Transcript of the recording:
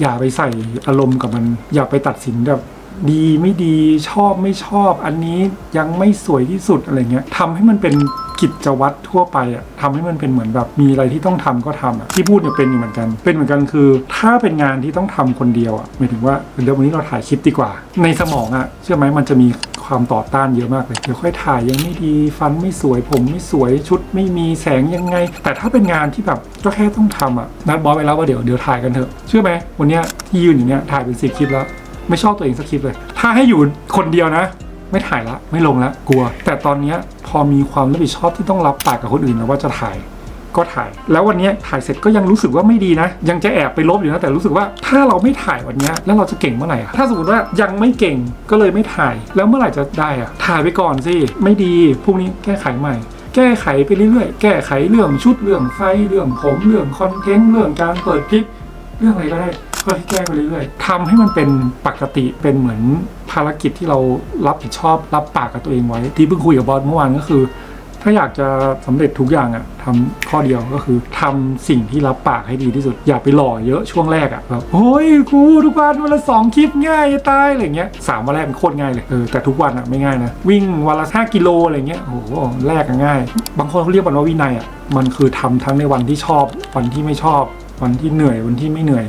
อย่าไปใส่อารมณ์กับมัน อย่าไปตัดสินแบบดีไม่ดีชอบไม่ชอบ อันนี้ยังไม่สวยที่สุดอะไรเงี้ยทำให้มันเป็นกิจวัตรทั่วไปอะทำให้มันเป็นเหมือนแบบมีอะไรที่ต้องทำก็ทำอะที่พูดเนี่ยเป็นอยู่เหมือนกัน เป็นเหมือนกันคือ ถ้าเป็นงานที่ต้องทำคนเดียวอะหมายถึงว่าเดี๋ยววันนี้เราถ่ายคลิปดีกว่า ในสมองอะเชื่อไหมมันจะมี ความต่อต้านเยอะมากเลย เดี๋ยวค่อยถ่ายยังไม่ดีฟันไม่สวยผมไม่สวยชุดไม่มีแสงยังไง แต่ถ้าเป็นงานที่แบบก็แค่ต้องทำอะนัดบอสไปแล้วว่าเดี๋ยวเดี๋ยวถ่ายกันเถอะเชื่อไหมวันเนี้ยที่ยืนอยู่เนี้ยถ่ายเป็นสิบคลิปแล้ว ไม่ชอบตัวเองสักคลิปเลย ถ้าให้อยู่คนเดียวนะ ไม่ถ่ายละไม่ลงละกลัว แต่ตอนเนี้ยพอมีความรับผิดชอบที่ต้องรับปากกับคนอื่นนะว่าจะถ่าย ก็ถ่าย แล้ววันนี้ถ่ายเสร็จก็ยังรู้สึกว่าไม่ดีนะ ยังจะแอบไปลบอยู่นะแต่รู้สึกว่าถ้าเราไม่ถ่ายวันนี้แล้วเราจะเก่งเมื่อไหร่อะถ้าสมมติว่ายังไม่เก่งก็เลยไม่ถ่าย แล้วเมื่อไหร่จะได้อะถ่ายไปก่อนสิไม่ดีพรุ่งนี้แก้ไขใหม่แก้ไขไปเรื่อยๆ แก้ไขเรื่องชุดเรื่องไฟเรื่องผมเรื่องคอนเทนต์เรื่องการเปิดคลิปเรื่องอะไรก็ได้ก็แก้ไปเรื่อยๆทำให้มันเป็นปกติเป็นเหมือนภารกิจที่เรารับผิดชอบรับปากกับตัวเองไว้ ที่เพิ่งคุยกับบอสเมื่อวานก็คือ ถ้าอยากจะสำเร็จทุกอย่างอะทำข้อเดียวก็คือทำสิ่งที่รับปากให้ดีที่สุด อย่าไปหล่อเยอะช่วงแรกอะแบบโอ้ยกูทุกวันวันละสองคลิปง่ายจะตายอะไรเงี้ยสามวันแรกมันโคตรง่ายเลยเออแต่ทุกวันอะไม่ง่ายนะวิ่งวันละห้ากิโลอะไรเงี้ยโอ้โหแรกง่าย บางคนเขาเรียกมันว่าวินัยอะมันคือทำทั้งในวันที่ชอบวันที่ไม่ชอบวันที่เหนื่อยวันที่ไม่เหนื่อย